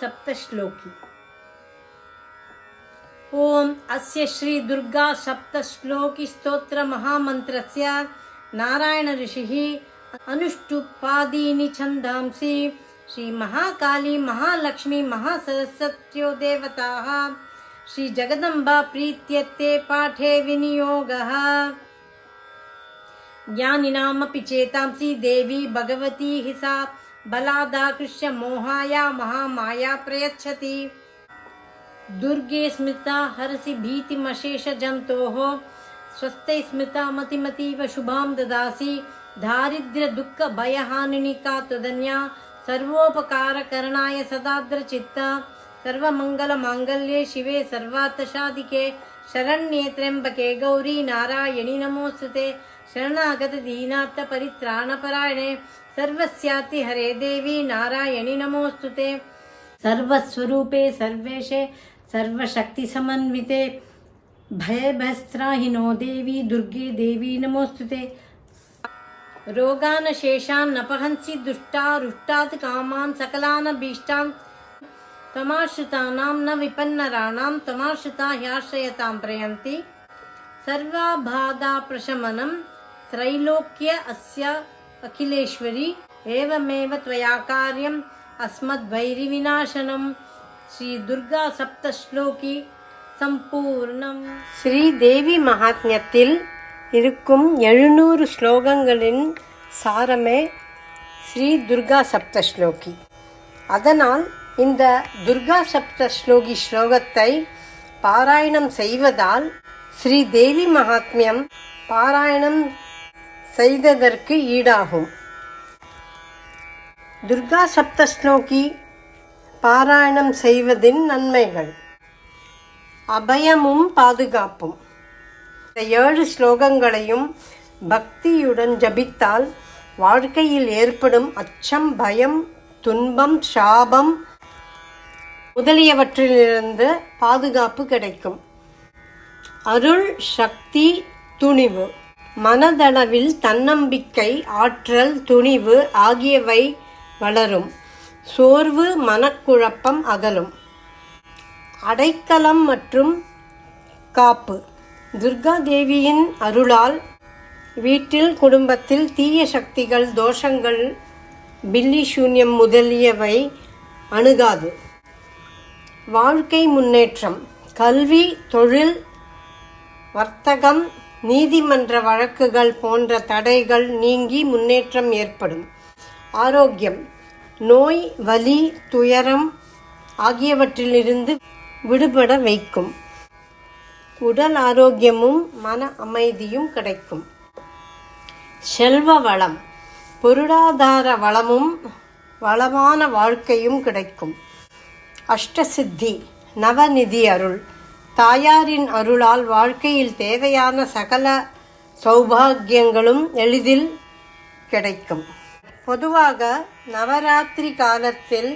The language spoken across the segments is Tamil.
सप्तश्लोकी। ॐ अस्य श्रीदुर्गा सप्तश्लोकिस्तोत्रमहामन्त्रस्य नारायणऋषिः अनुष्टुप्पादीनि छन्दांसि श्रीमहाकाली महालक्ष्मी महासरस्वत्यो देवताः श्रीजगदम्बा प्रीत्यत्ते पाठे विनियोगः। ज्ञानिनामपि चेतांसि देवी भगवती हि बलादाकृष्य मोहाया महामाया प्रयच्छति। दुर्गे स्मृता हरसि भीतिमशेषजन्तोः। स्वस्थै स्मृता मतिमतीव शुभां ददासि। दारिद्र्यदुःखभयहानिनिका त्वदन्या। सर्वोपकारकरणाय सदाद्रचित्ता। सर्वमङ्गलमाङ्गल्ये शिवे सर्वार्थसाधिके। शरण्ये त्र्यम्बके गौरी नारायणि नमोऽस्तु ते। शरणागतदीनार्थपरित्राणपरायणे सर्वस्याति हरे देवी नारायणि नमोऽस्तु ते। सर्वस्वरूपे सर्वेशे, सर्वशक्तिसमन्विते। भयभस्त्राहिनो देवी, दुर्गे देवी नमोऽस्तु ते। रोगान् नपहंसि दुष्टा, रुष्टात् कामान्, सकलान् भीष्टान् तमाश्रितानां न विपन्नराणां, तमाश्रिता ह्याश्रयतां प्रयन्ति। सर्वाबाधाप्रशमनं त्रैलोक्य अस्य अखिलेश्वरी एवमेव त्वया कार्यम् अस्मद्वैरिविनाशनं श्रीदुर्गा சப்தஸ்லோகி சம்பூர்ணம் ஸ்ரீதேவி மகாத்மியத்தில் இருக்கும் எழுநூறு ஸ்லோகங்களின் சாரமே ஸ்ரீ துர்கா சப்தஸ்லோகி அதனால் இந்த துர்கா சப்தஸ்லோகி ஸ்லோகத்தை பாராயணம் செய்வதால் ஸ்ரீ தேவி மகாத்மியம் பாராயணம் செய்ததற்கு ஈடாகும். துர்கா சப்தஸ்லோகி பாராயணம் செய்வதின் நன்மைகள். அபயமும் பாதுகாப்பும். இந்த ஏழு ஸ்லோகங்களையும் பக்தியுடன் ஜபித்தால் வாழ்க்கையில் ஏற்படும் அச்சம் பயம் துன்பம் சாபம் முதலியவற்றிலிருந்து பாதுகாப்பு கிடைக்கும். அருள் சக்தி துணிவு. மனதளவில் தன்னம்பிக்கை ஆற்றல் துணிவு ஆகியவை வளரும். சோர்வு மனக்குழப்பம் அகலும். அடைக்கலம் மற்றும் காப்பு. துர்கா தேவியின் அருளால் வீட்டில் குடும்பத்தில் தீய சக்திகள் தோஷங்கள் பில்லி சூன்யம் முதலியவை அணுகாது. வாழ்க்கை முன்னேற்றம். கல்வி தொழில் வர்த்தகம் நீதிமன்ற வழக்குகள் போன்ற தடைகள் நீங்கி முன்னேற்றம் ஏற்படும். ஆரோக்கியம் நோய் வலி துயரம் ஆகியவற்றிலிருந்து விடுபட வைக்கும். உடல் ஆரோக்கியமும் மன அமைதியும் கிடைக்கும். செல்வ வளம் பொருளாதார வளமும் வளமான வாழ்க்கையும் கிடைக்கும். அஷ்டசித்தி நவநிதி அருள். தாயாரின் அருளால் வாழ்க்கையில் தேவையான சகல சௌபாகியங்களும் எளிதில் கிடைக்கும். பொதுவாக நவராத்திரி காலத்தில்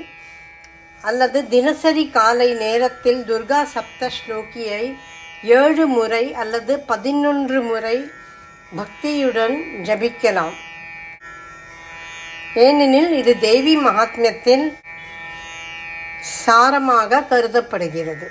அல்லது தினசரி காலை நேரத்தில் துர்கா சப்த ஸ்லோகியை ஏழு முறை அல்லது பதினொன்று முறை பக்தியுடன் ஜபிக்கலாம். ஏனெனில் இது தேவி மகாத்மியத்தின் சாரமாக கருதப்படுகிறது.